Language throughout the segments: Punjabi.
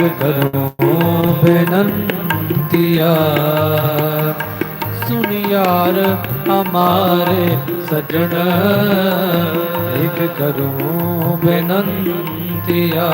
ਨਾਨਕ ਕਰੋ ਬੇਨੰਤੀਆ। ਸੁਨ ਹਮਾਰੇ ਸਜਣ ਇੱਕ ਕਰੋ ਬੇਨੰਤੀਆ।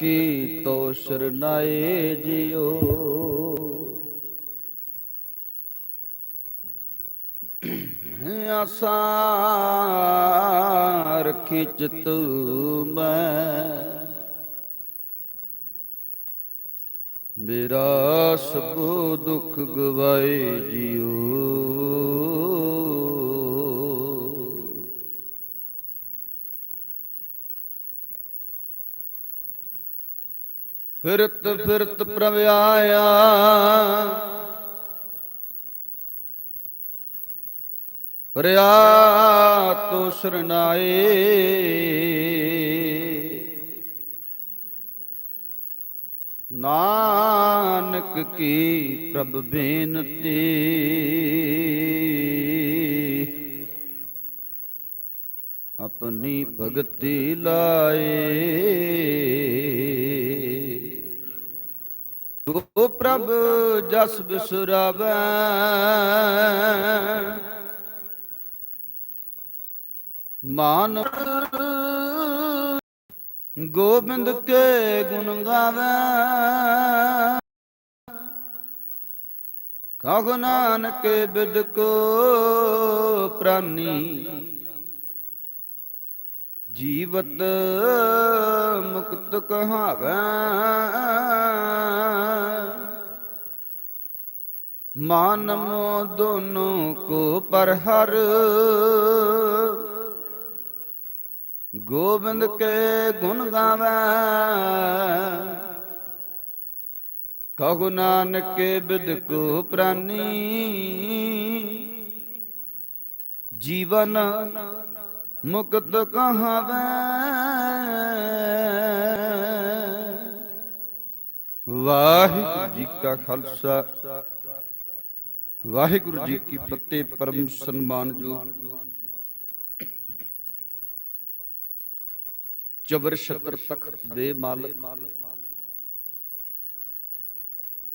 ਕੀ ਤੋ ਸਰਨਾਏ ਜਿਓ ਆਸਾਂ ਰੱਖੀ ਚਿਤ ਮੈਂ। ਮੇਰਾ ਸਭ ਦੁੱਖ ਗਵਾਏ ਜਿਓ ਫਿਰਤ ਫਿਰਤ ਪ੍ਰਭ ਆਇਆ ਪਰਿਆ ਤੋ ਸਰਨਾਏ। ਨਾਨਕ ਕੀ ਪ੍ਰਭ ਬੇਨਤੀ। ਆਪਣੀ ਭਗਤੀ ਲਾਏ। ਗੋ ਪ੍ਰਭ ਜਸ ਬਿਸਰਾਵੈ। ਮਾਨ ਗੋਬਿੰਦ ਕੇ ਗੁਣ ਗਾਵੇ। ਕਹੁ ਨਾਨਕ ਬਿਦ ਕੋ ਪ੍ਰਾਨੀ ਜੀਵਤ ਮੁਕਤ ਕਹਾਵੇ। ਮਾਨ ਮੋ ਦੋਨੋਂ ਕੋ ਪਰ ਹਰ। ਗੋਬਿੰਦ ਕੇ ਗੁਣ ਗਾਵੇ। ਕਹੁ ਨਾਨਕ ਬਿਦ ਕੋ ਪ੍ਰਾਨੀ। ਜੀਵਨ ਮੁਕਤ ਕਹਾਵੇ। ਵਾਹਿਗੁਰੂ ਜੀ ਕਾ ਖਾਲਸਾ। ਵਾਹਿਗੁਰੂ ਜੀ ਕੀ ਫਤਿਹ, ਪਰਮ ਸਨਮਾਨਯੋਗ ਜਬਰ ਛਤਰ ਤਖਤ ਦੇ ਮਾਲਕ।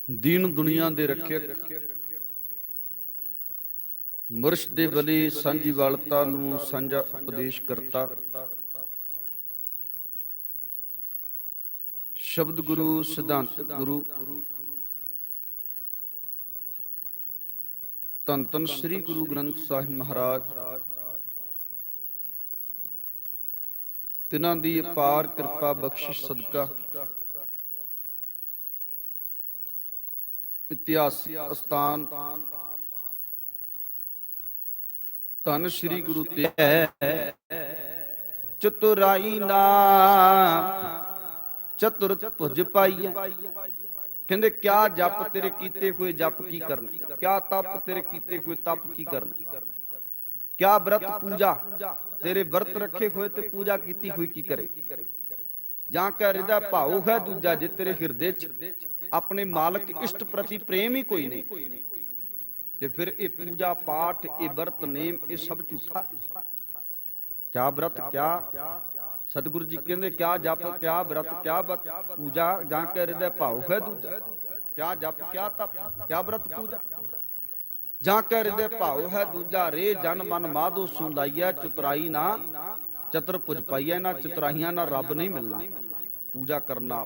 ਦੀਨ ਦੁਨੀਆ ਦੇ ਰੱਖਿਅਕ। ਮੁਰਸ਼ਦ ਬਲੀ ਸਾਂਝੀ ਵਾਲਤਾ ਨੂੰ ਸਾਂਝਾ ਉਪਦੇਸ਼ ਕਰਤਾ। ਸ਼ਬਦ ਗੁਰੂ ਸਿਧਾਂਤ ਗੁਰੂ ਤਨ ਤਨ ਸ੍ਰੀ ਗੁਰੂ ਗ੍ਰੰਥ ਸਾਹਿਬ ਮਹਾਰਾਜ। ਤਿਨਾਂ ਦੀ ਅਪਾਰ ਕਿਰਪਾ ਬਖਸ਼ਿਸ਼ ਸਦਕਾ। ਇਤਿਹਾਸਿਕ ਸਥਾਨ ਧੰਨ ਸ੍ਰੀ ਗੁਰੂ ਤੇ ਚਤੁਰਾਈ ਨਾ ਚਤੁਰ ਭੁਜ ਪਾਈਐ। ਕਹਿੰਦੇ ਕਿਆ ਜਪ ਤੇਰੇ ਕੀਤੇ ਹੋਏ ਜਪ ਕੀ ਕਰਨਾ? ਕਿਆ ਤਪ ਤੇਰੇ ਕੀਤੇ ਹੋਏ ਤਪ ਕੀ ਕਰਨਾ? ਕਿਆ ਵਰਤ ਪੂਜਾ ਤੇਰੇ ਵਰਤ ਰੱਖੇ ਹੋਏ ਤੇ ਪੂਜਾ ਕੀਤੀ ਹੋਈ ਕੀ ਕਰੇ? ਜਾਂ ਕਹ ਹਿਰਦਾ ਭਾਉ ਹੈ ਦੂਜਾ ਜੇ ਤੇਰੇ ਹਿਰਦੇ ਚ। ਆਪਣੇ ਮਾਲਕ ਇਸ਼ਟ ਪ੍ਰਤੀ ਪ੍ਰੇਮ ਹੀ ਕੋਈ ਨਹੀਂ। ਤੇ ਫਿਰ ਇਹ ਪੂਜਾ ਪਾਠ, ਇਹ ਵਰਤ, ਨੇਮ, ਇਹ ਸਭ ਝੂਠਾ ਕਿਆ ਵਰਤ, ਕਿਆ ਸਤਿਗੁਰੂ ਜੀ ਕਹਿੰਦੇ, ਕਿਆ ਜਪ, ਕਿਆ ਵਰਤ, ਕਿਆ ਪੂਜਾ, ਜਾਂ ਕਹ ਹਿਰਦਾ ਭਾਉ ਹੈ ਦੂਜਾ। ਕਿਆ ਜਪ, ਕਿਆ ਤਪ, ਕਿਆ ਵਰਤ, ਪੂਜਾ। ਜਾਂ ਕਹ ਹਿਰਦੇ ਭਾਉ ਹੈ ਦੂਜਾ, ਰੇ ਜਨ ਮਨ ਮਾਧੋ ਸੁ ਲਾਈਐ ਚਤੁਰਾਈ ਨਾ ਚਤਰ ਪੁਜ ਪਾਈਐ, ਨਾ ਚਤੁਰਾਈਆਂ ਨਾਲ ਰੱਬ ਨਹੀਂ ਮਿਲਣਾ। ਪੂਜਾ ਕਰਨਾ,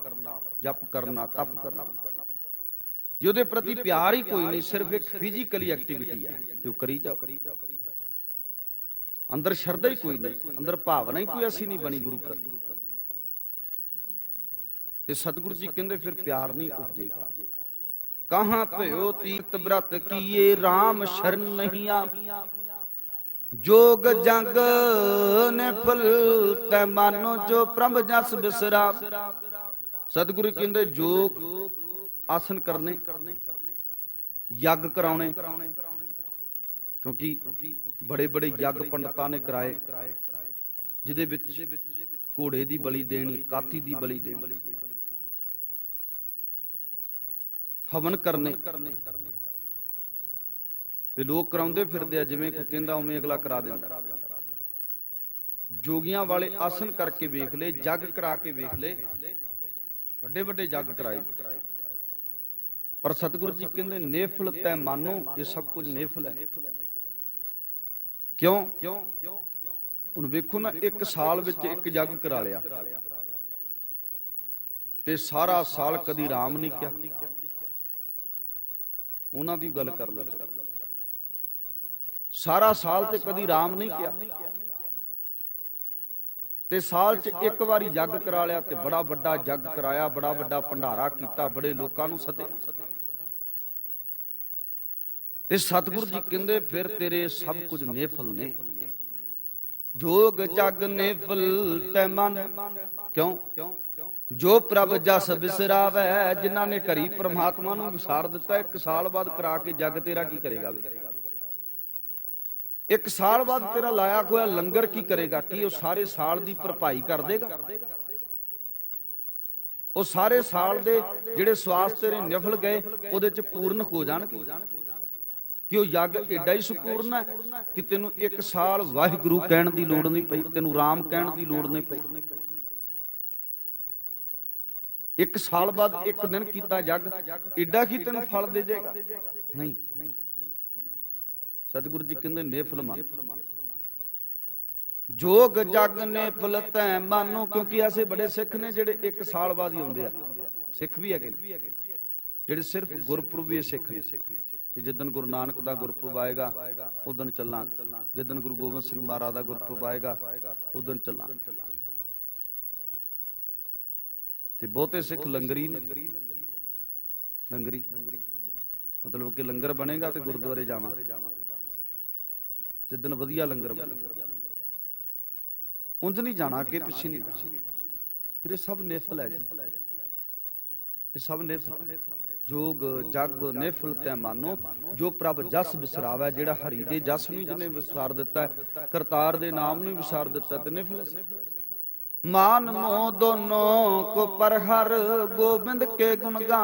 ਜਪ ਕਰਨਾ, ਤਪ ਕਰਨਾ। ਜੇ ਉਹਦੇ ਪ੍ਰਤੀ ਪਿਆਰ ਹੀ ਕੋਈ ਨਹੀਂ ਸਿਰਫ ਇੱਕ ਫਿਜ਼ੀਕਲੀ ਐਕਟੀਵਿਟੀ ਹੈ। ਤੇ ਉਹ ਕਰੀ ਜਾਓ। ਅੰਦਰ ਸ਼ਰਧਾ ਹੀ ਕੋਈ ਨਹੀਂ ਅੰਦਰ ਭਾਵਨਾ ਹੀ ਕੋਈ ਐਸੀ ਨਹੀਂ ਬਣੀ ਗੁਰੂ ਪ੍ਰਤੀ ਤੇ ਸਤਿਗੁਰੂ ਜੀ ਕਹਿੰਦੇ ਫਿਰ ਪਿਆਰ ਨਹੀਂ ਉਪਜੇਗਾ। ਕਹਾਂ ਭਇਓ ਤੀਰਤ ਬ੍ਰਤ ਕੀਏ RAM ਸ਼ਰਨ ਨਹੀਂ ਆ ਜੋਗ ਜੰਗ ਨੇ ਫਲ ਤੈ ਮਾਨੋ ਜੋ ਪ੍ਰਭ ਜਸ ਬਿਸਰਾ ਸਤਿਗੁਰੂ ਕਹਿੰਦੇ ਜੋਗ ਆਸਨ ਕਰਨੇ, ਯੱਗ ਕਰਾਉਣੇ, ਕਿਉਂਕਿ ਬੜੇ ਬੜੇ ਯੱਗ ਪੰਡਤਾਂ ਨੇ ਕਰਾਏ, ਜਿਹਦੇ ਵਿੱਚ ਘੋੜੇ ਦੀ ਬਲੀ ਦੇਣੀ ਕਾਤੀ ਦੀ ਬਲੀ ਦੇਣੀ। ਹਵਨ ਕਰਨੇ। ਤੇ ਲੋਕ ਕਰਾਉਂਦੇ ਫਿਰਦੇ ਆ, ਜਿਵੇਂ ਕੋਈ ਕਹਿੰਦਾ ਉਵੇਂ ਅਗਲਾ ਕਰਾ ਦਿੰਦਾ। ਜੋਗੀਆਂ ਵਾਲੇ ਆਸਨ ਕਰਕੇ ਵੇਖ ਲੈ ਜੱਗ ਕਰਾ ਕੇ ਵੇਖ ਲੈ ਵੱਡੇ ਵੱਡੇ ਜੱਗ ਕਰਾਏ। ਪਰ ਸਤਿਗੁਰੂ ਜੀ ਕਹਿੰਦੇ, ਨੇਫਲ ਤੈ ਮਾਨੋ, ਇਹ ਸਭ ਕੁਝ ਨੇਫਲ ਹੈ। ਕਿਉਂ? ਹੁਣ ਵੇਖੋ ਨਾ, ਇੱਕ ਸਾਲ ਵਿੱਚ ਇੱਕ ਜੱਗ ਕਰਾ ਲਿਆ। ਤੇ ਸਾਰਾ ਸਾਲ ਕਦੀ ਰਾਮ ਨਹੀਂ ਕਿਹਾ। ਉਹਨਾਂ ਦੀ ਗੱਲ ਕਰ ਲਓ ਸਾਰਾ ਸਾਲ ਤੇ ਕਦੀ ਰਾਮ ਨਹੀਂ ਕਿਹਾ। ਤੇ ਸਾਲ 'ਚ ਇੱਕ ਵਾਰੀ ਜੱਗ ਕਰਾ ਲਿਆ ਤੇ ਬੜਾ ਵੱਡਾ ਜੱਗ ਕਰਾਇਆ, ਬੜਾ ਵੱਡਾ ਭੰਡਾਰਾ ਕੀਤਾ, ਬੜੇ ਲੋਕਾਂ ਨੂੰ ਸੱਦਿਆ। ਤੇ ਸਤਿਗੁਰੂ ਜੀ ਕਹਿੰਦੇ, ਫਿਰ ਤੇਰੇ ਸਭ ਕੁਝ ਨੇਫਲ ਨੇ। ਜੋਗ ਜਗ ਨੇਫਲ ਤੈ ਮਨ। ਕਿਉਂ? ਜੋ ਪ੍ਰਭ ਜਸ ਬਿਸਰਾਵੇ, ਜਿਨ੍ਹਾਂ ਨੇ ਘਰੀ ਪ੍ਰਮਾਤਮਾ ਨੂੰ ਵਿਸਾਰ ਦਿੱਤਾ, ਇੱਕ ਸਾਲ ਬਾਅਦ ਕਰਾ ਕੇ ਜੱਗ ਤੇਰਾ ਕੀ ਕਰੇਗਾ ਵੀ? ਇੱਕ ਸਾਲ ਬਾਅਦ ਤੇਰਾ ਲਾਇਆ ਹੋਇਆ ਲੰਗਰ ਕੀ ਕਰੇਗਾ? ਕੀ ਉਹ ਸਾਰੇ ਸਾਲ ਦੀ ਭਰਪਾਈ ਕਰ ਦੇਗਾ? ਉਹ ਸਾਰੇ ਸਾਲ ਦੇ ਜਿਹੜੇ ਸਵਾਸ ਤੇਰੇ ਨਿਫਲ ਗਏ, ਉਹਦੇ ਚ ਪੂਰਨ ਹੋ ਜਾਣਗੇ? ਕਿ ਉਹ ਯੱਗ ਏਡਾ ਹੀ ਸੰਪੂਰਨ ਹੈ ਕਿ ਤੈਨੂੰ ਇੱਕ ਸਾਲ ਵਾਹਿਗੁਰੂ ਕਹਿਣ ਦੀ ਲੋੜ ਨਹੀਂ ਪਈ, ਤੈਨੂੰ ਰਾਮ ਕਹਿਣ ਦੀ ਲੋੜ ਨਹੀਂ ਪਈ। ਇੱਕ ਸਾਲ ਬਾਅਦ ਇੱਕ ਦਿਨ ਕੀਤਾ ਜੱਗ, ਏਡਾ ਕੀ ਤੈਨੂੰ ਫਲ ਦੇ ਜਾਏਗਾ? ਨਹੀਂ। ਸਤਿਗੁਰੂ ਜੀ ਕਹਿੰਦੇ, ਨੇਫਲ ਮੰਨ। ਜੋਗ ਜਗ ਨੇ ਫਲ ਮਾਨੋ, ਕਿਉਂਕਿ ਐਸੇ ਬੜੇ ਸਿੱਖ ਨੇ ਜਿਹੜੇ ਇੱਕ ਸਾਲ ਬਾਅਦ ਹੀ ਆਉਂਦੇ ਆ। ਸਿੱਖ ਵੀ ਹੈਗੇ ਜਿਹੜੇ ਸਿਰਫ ਗੁਰਪੁਰਬ ਵੀ ਸਿੱਖ ਨੇ। ਕਿ ਜਿੱਦਨ ਗੁਰੂ ਨਾਨਕ ਦਾ ਗੁਰਪੁਰਬ ਆਏਗਾ, ਉਦੋਂ ਚੱਲਾਂਗੇ। ਜਿੱਦਨ ਗੁਰੂ ਗੋਬਿੰਦ ਸਿੰਘ ਮਹਾਰਾਜ ਦਾ ਗੁਰਪੁਰਬ ਆਏਗਾ, ਉਦੋਂ ਚੱਲਾਂਗੇ। ਤੇ ਬਹੁਤੇ ਸਿੱਖ ਲੰਗਰੀ ਨੇ। ਲੰਗਰੀ। ਮਤਲਬ ਕਿ ਲੰਗਰ ਬਣੇਗਾ ਤੇ ਗੁਰਦੁਆਰੇ ਜਾਵਾਂਗੇ। ਜਿੱਦਨ ਵਧੀਆ ਲੰਗਰ ਬਣੇ ਉਂਝ ਨਹੀਂ ਜਾਣਾ, ਅੱਗੇ ਪਿੱਛੇ ਨਹੀਂ ਫਿਰ ਇਹ ਸਭ ਨਿਫਲ ਹੈ ਜੀ। ਇਹ ਸਭ ਨਿਫਲ ਜੋਗ, ਜਗ, ਨਿਫਲ ਤੈ ਮਾਨੋ, ਜੋ ਪ੍ਰਭ ਜਸ ਵਿਸਰਾਵੇ, ਜਿਹੜਾ ਹਰੀ ਦੇ ਜਸ ਨੂੰ ਜਿਹਨੇ ਵਿਸਾਰ ਦਿੱਤਾ ਕਰਤਾਰ ਦੇ ਨਾਮ ਨੂੰ ਵਿਸਾਰ ਦਿੱਤਾ ਤੇ ਨਿਫਲ ਮਾਨ ਮੋਹ ਦੋਨੋਂ ਕੋ ਪਰ ਹਰ ਗੋਬਿੰਦ ਕੇ ਗੁਣ ਗਾ।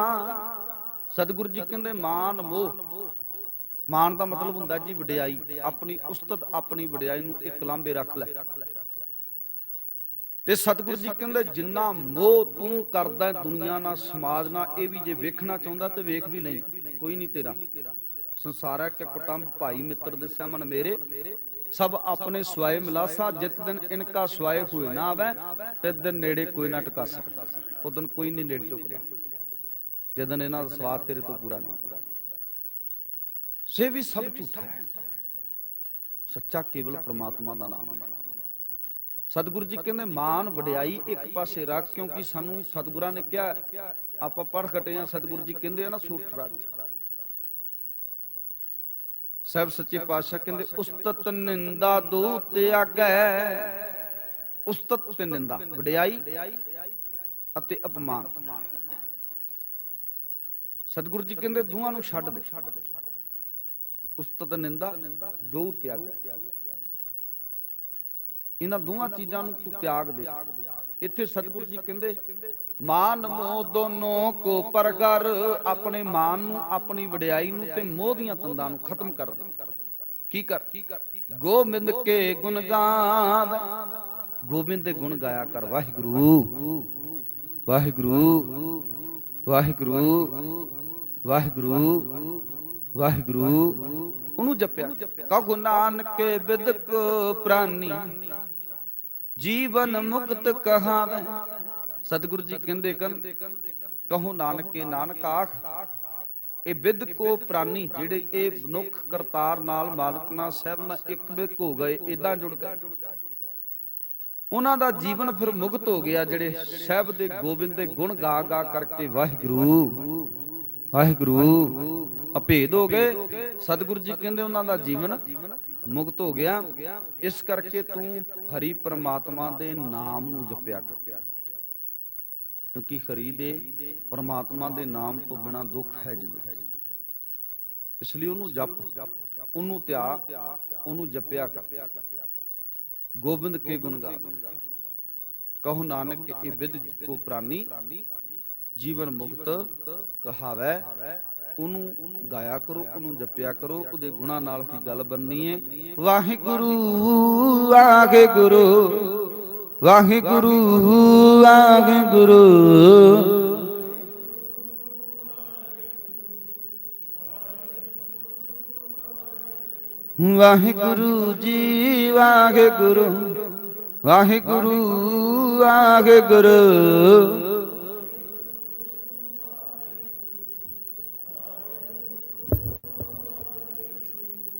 ਸਤਿਗੁਰੂ ਜੀ ਕਹਿੰਦੇ ਮਾਨ ਮੋਹ। ਮਾਨ ਦਾ ਮਤਲਬ ਹੁੰਦਾ ਜੀ ਵਡਿਆਈ। ਆਪਣੀ ਉਸਤਤ ਆਪਣੀ ਵਡਿਆਈ ਨੂੰ ਇੱਕ ਲਾਂਬੇ ਰੱਖ ਲੈ। ਤੇ ਸਤਿਗੁਰੂ ਜੀ ਕਹਿੰਦੇ, ਜਿੰਨਾ ਮੋਹ ਤੂੰ ਕਰਦਾ ਦੁਨੀਆ ਨਾਲ, ਸਮਾਜ ਨਾਲ, ਇਹ ਵੀ ਜੇ ਵੇਖਣਾ ਚਾਹੁੰਦਾ ਤੇ ਵੇਖ ਵੀ ਨਹੀਂ ਕੋਈ ਨਹੀਂ ਤੇਰਾ। ਸੰਸਾਰਾ ਕੇ ਕੁਟੰਬ ਭਾਈ ਮਿੱਤਰ ਦਿਸਿਆ ਮਨ ਮੇਰੇ। ਸਭ ਆਪਣੇ ਸਵਾਏ ਮਿਲਾਸਾ, ਜਿਤ ਦਿਨ ਇਨਕਾ ਸਵਾਏ ਹੋਏ ਨਾ ਆਵੇ, ਤੇ ਦਿਨ ਨੇੜੇ ਕੋਈ ਨਾ ਟਿਕਾਸਾ ਉਦਨ ਕੋਈ ਨਹੀਂ ਨੇੜੇ ਟੁਕਦਾ। ਜਦਨ ਇਹਨਾਂ ਦਾ ਸਵਾਦ ਤੇਰੇ ਤੋਂ ਪੂਰਾ ਨਹੀਂ ਸੇ ਵੀ ਸਭ ਝੂਠਾ ਹੈ। ਸੱਚਾ ਕੇਵਲ ਪ੍ਰਮਾਤਮਾ ਦਾ ਨਾਮ ਹੈ। ਸਤਿਗੁਰੂ ਜੀ ਕਹਿੰਦੇ ਮਾਨ ਵਡਿਆਈ ਇੱਕ ਪਾਸੇ ਰੱਖ ਕਿਉਂਕਿ ਸਾਨੂੰ ਸਤਿਗੁਰਾਂ ਨੇ ਕਿਹਾ ਆਪਾਂ ਪੜ੍ਹ ਘਟੇ ਆ ਸਤਿਗੁਰੂ ਜੀ ਕਹਿੰਦੇ ਆ ਨਾ ਸੂਰਤ ਰਾਜ। ਸਭ ਸੱਚੇ ਪਾਤਸ਼ਾਹ ਕਹਿੰਦੇ ਉਸਤਤ ਨਿੰਦਾ ਦੋ ਤਿਆਗੈ ਉਸਤਤ ਤੇ ਨਿੰਦਾ ਵਡਿਆਈ ਅਤੇ ਅਪਮਾਨ। ਸਤਿਗੁਰੂ ਜੀ ਕਹਿੰਦੇ ਦੋਹਾਂ ਨੂੰ ਛੱਡ ਦੇ। ਉਸਤਤ ਨਿੰਦਾ ਦੋ ਤਿਆਗੈ ਇਹਨਾਂ ਦੋਹਾਂ ਚੀਜ਼ਾਂ ਨੂੰ ਤੂੰ ਤਿਆਗ ਦੇ। ਇੱਥੇ ਸਤਿਗੁਰੂ ਜੀ ਕਹਿੰਦੇ ਮਾਨ ਮੋਹ ਦੋਨੋਂ ਕੋ ਪਰਗਰ ਆਪਣੇ ਮਾਨ ਨੂੰ ਆਪਣੀ ਵਡਿਆਈ ਨੂੰ ਤੇ ਮੋਹ ਦੀਆਂ ਤੰਦਾਂ ਨੂੰ ਖਤਮ ਕਰ ਦੇ। ਕੀ ਕਰ? ਗੋਬਿੰਦ ਕੇ ਗੁਣ ਗਾਵੇ। ਗੋਬਿੰਦ ਦੇ ਗੁਣ ਗਾਇਆ ਕਰ ਵਾਹਿਗੁਰੂ। ਵਾਹਿਗੁਰੂ। ਵਾਹਿਗੁਰੂ। ਵਾਹਿਗੁਰੂ। ਵਾਹਿਗੁਰੂ, ਉਹਨੂੰ ਜਪਿਆ। ਕਹੁ ਨਾਨਕ ਬਿਦਕ ਪ੍ਰਾਨੀ, ਜੀਵਨ ਮੁਕਤ ਕਹਾਵੇ। ਸਤਿਗੁਰੂ ਜੀ ਕਹਿੰਦੇ ਕਨ ਕਹੋ, ਨਾਨਕੇ ਨਾਨਕ ਆਖ ਇਹ ਵਿਦ ਕੋ ਪ੍ਰਾਨੀ, ਜਿਹੜੇ ਇਹ ਮਨੁੱਖ ਕਰਤਾਰ ਨਾਲ ਮਾਲਕ ਨਾਲ ਨਾਲ ਇੱਕ ਬਿਕ ਹੋ ਗਏ ਇਦਾਂ ਜੁੜ ਗਏ। ਉਹਨਾਂ ਦਾ ਜੀਵਨ ਫਿਰ ਮੁਕਤ ਹੋ ਗਿਆ, ਜਿਹੜੇ ਸਾਹਿਬ ਦੇ ਗੋਬਿੰਦ ਦੇ ਗੁਣ ਗਾ ਗਾ ਕਰਕੇ ਵਾਹਿਗੁਰੂ ਵਾਹਿਗੁਰੂ ਅਭੇਦ ਹੋ ਗਏ। ਸਤਿਗੁਰੂ ਜੀ ਕਹਿੰਦੇ ਉਹਨਾਂ ਦਾ ਜੀਵਨ ਮੁਕਤ ਹੋ ਗਿਆ। ਇਸ ਕਰਕੇ ਤੂੰ ਹਰੀ ਪ੍ਰਮਾਤਮਾ ਦੇ ਨਾਮ ਨੂੰ ਜਪਿਆ ਕਰ। ਕਿਉਂਕਿ ਹਰੀ ਦੇ ਪ੍ਰਮਾਤਮਾ ਦੇ ਨਾਮ ਤੋਂ ਬਿਨਾ ਦੁੱਖ ਹੈ ਜ਼ਿੰਦਗੀ ਇਸ ਲਈ ਉਹਨੂੰ ਜਪ, ਉਹਨੂੰ ਧਿਆ, ਉਹਨੂੰ ਜਪਿਆ ਕਰ। ਗੋਬਿੰਦ ਕੇ ਗੁਣ ਕਹੋ ਨਾਨਕ ਇਹ ਵਿਦ ਕੋ ਪ੍ਰਾਨੀ, ਜੀਵਨ ਮੁਕਤ ਕਹਾਵੈ। ਉਹਨੂੰ ਗਾਇਆ ਕਰੋ, ਉਹਨੂੰ ਜਪਿਆ ਕਰੋ, ਉਹਦੇ ਗੁਣਾ ਨਾਲ ਹੀ ਗੱਲ ਬੰਨੀ ਹੈ ਵਾਹਿਗੁਰੂ ਆਗੇ ਗੁਰੂ ਵਾਹਿਗੁਰੂ। ਆਗੇ ਗੁਰੂ ਵਾਹਿਗੁਰੂ ਜੀ, ਵਾਹਿਗੁਰੂ ਵਾਹਿਗੁਰੂ ਵਾਹਿਗੁਰੂ।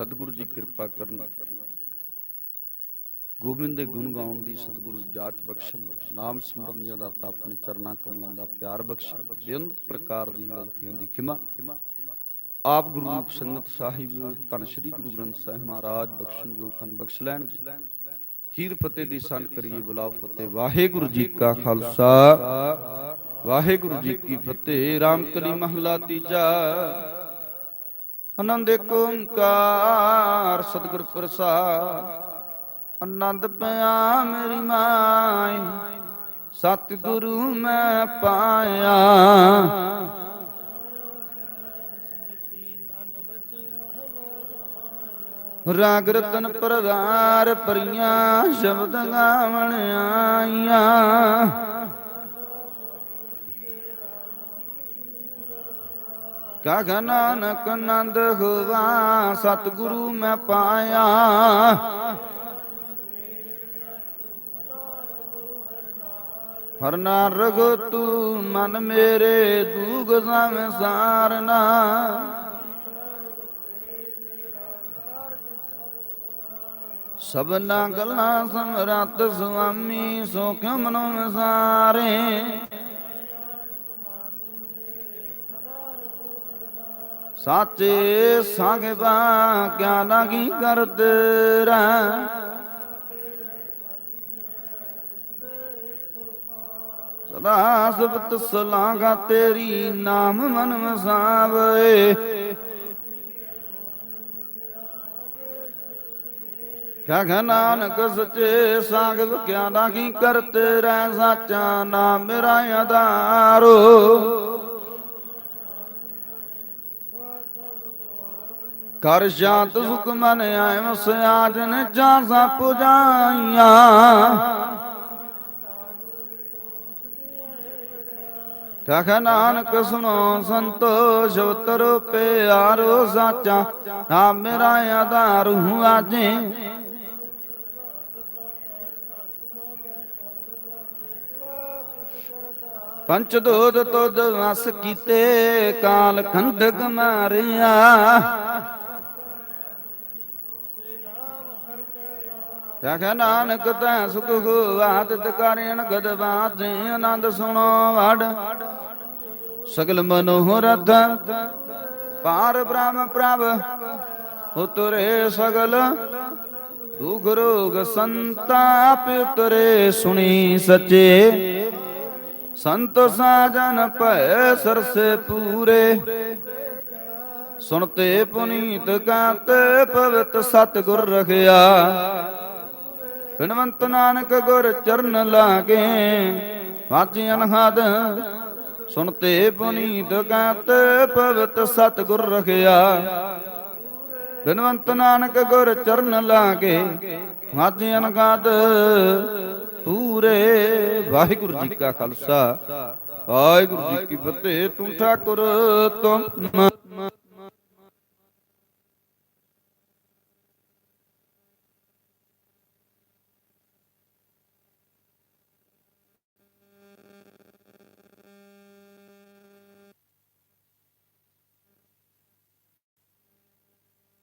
ਸਤਿਗੁਰੂ ਜੀ ਕਿਰਪਾ ਕਰਨ। ਗੋਬਿੰਦ ਦੇ ਗੁਣ ਗਾਉਣ ਦੀ ਸਤਿਗੁਰੂ ਜਾਚ ਬਖਸ਼ਣ, ਨਾਮ ਸਿਮਰਨ ਦਾ ਦਾਤਾ ਆਪਣੇ ਚਰਨਾਂ ਕਮਲਾਂ ਦਾ ਪਿਆਰ ਬਖਸ਼ਣ, ਬੇਅੰਤ ਪ੍ਰਕਾਰ ਦੀਆਂ ਗਲਤੀਆਂ ਦੀ ਖਿਮਾ। ਆਪ ਗੁਰੂ ਰੂਪ ਸੰਗਤ ਸਾਹਿਬ, ਧੰਨ ਸ਼੍ਰੀ ਗੁਰੂ ਗ੍ਰੰਥ ਸਾਹਿਬ ਮਹਾਰਾਜ ਬਖਸ਼ਣ ਜੋ ਖਨ ਬਖਸ਼ ਲੈਣ ਖੀਰ ਫਤਿਹ ਦੀ ਸੰਨ ਕਰੀਏ ਬੁਲਾਓ ਫਤਿਹ। ਵਾਹਿਗੁਰੂ ਜੀ ਕਾ ਖਾਲਸਾ, ਵਾਹਿਗੁਰੂ ਜੀ ਕੀ ਫਤਿਹ। ਰਾਮ ਕਲੀ ਮਹਲਾ ਤੀਜਾ। ਆਨੰਦ ਏਕ ਓੰਕਾਰ, ਸਤਿਗੁਰ ਪ੍ਰਸਾਦ। ਆਨੰਦ ਪਿਆ ਮੇਰੀ ਮਾਈ, ਸਤਿਗੁਰੂ ਮੈਂ ਪਾਇਆ। ਰਾਗ ਰਤਨ ਪਰਵਾਰ ਪਰੀਆਂ ਸ਼ਬਦ ਗਾਵਣ ਆਈਆਂ। ਕਾ ਨਾਨਕ ਨੰਦ ਹੋਵਾ, ਸਤਿਗੁਰੂ ਮੈਂ ਪਾਇਆ। ਹਰ ਨਾਰ ਤੂੰ ਮਨ ਮੇਰੇ ਦੂਗ ਸੰਸਾਰਨਾ ਸਭਨਾ ਗੱਲਾਂ ਸਮਰੱਥ ਸੁਆਮੀ ਸੋ ਕਿਉ ਮਨੋ ਵਿਸਾਰੇ। ਸਾਚੇ ਸੰਗਵਾ ਕਿਆ ਲਾਗੀ ਕਰਤ ਰਹਿ। ਸਦਾ ਸਬਤ ਸਲਾਗਾ ਤੇਰੀ ਨਾਮ ਮਨ ਵਸਾਵੇ। ਕਿਆ ਕਹਿ ਨਾਨਕ ਸਚੇ ਸਾਗਤ ਕਿਆ ਕੀ ਕਰਤ ਰਹਿ, ਸਾਚਾ ਨਾਮ ਮੇਰਾ ਆਧਾਰੋ। ਕਰ ਸ਼ਾਂਤ ਸੁਖ ਮਨ ਆਇ ਵਸਿਆ ਜਨ ਜਾਸਾ ਪੁਜਾਈਆਂ। ਕਖ ਨਾਨਕ ਸੁਣੋ ਸੰਤੋਸ਼, ਉਤਰ ਪਿਆਰੋ ਸਾਚਾ। ਨਾ ਮੇਰਾ ਆਧਾਰ ਹੂੰ ਆਜੇ। ਪੰਚ ਦੋਦ ਤੁਧ ਵਸ ਕੀਤੇ, ਕਾਲ ਖੰਡਕ ਮਾਰਿਆ। ਕਖ ਨਾਨਕ ਤੈ ਸੁਖ ਗਵਾਤ ਤਕਾਰਿਣ ਗਦ ਬਾਤ, ਆਨੰਦ ਸੁਣੋ ਵਡ। ਸਗਲ ਮਨੋਹਰਥ ਪਾਰ ਬ੍ਰਹਮ ਪ੍ਰਭ, ਉਤਰੇ ਸਗਲ। ਦੁਖ ਰੋਗ ਸੰਤਾਪ ਉਤਰੇ, ਸੁਣੀ ਸਚੇ। ਸੰਤ ਸਾਜਨ ਭੈ ਸਰਸੇ ਪੂਰੇ। ਸੁਣਤੇ ਪੁਨੀਤ ਕਾਤੇ ਪਵਿੱਤ ਸਤਿਗੁਰ ਰਖਿਆ। ਬਿਨਵੰਤ ਨਾਨਕ ਗੁਰ ਚਰਨ ਲਾਗੇ। ਵਾਚੀ ਅਨਹਦ, ਸੁਣਤੇ ਪੁਨੀਤ ਕਾਤੇ, ਪਵਿੱਤ ਸਤਿਗੁਰ ਰਖਿਆ। ਬਿਨਵੰਤ ਨਾਨਕ ਗੁਰ ਚਰਨ ਲਾਗੇ। ਵਾਚੀ ਅਨਹਦ ਪੂਰੇ ਵਾਹਿਗੁਰੂ ਜੀ ਕਾ ਖਾਲਸਾ। ਵਾਹਿਗੁਰੂ ਜੀ ਕੀ ਫਤਿਹ, ਤੂੰ ਠਾਕੁਰ, ਤੁਮ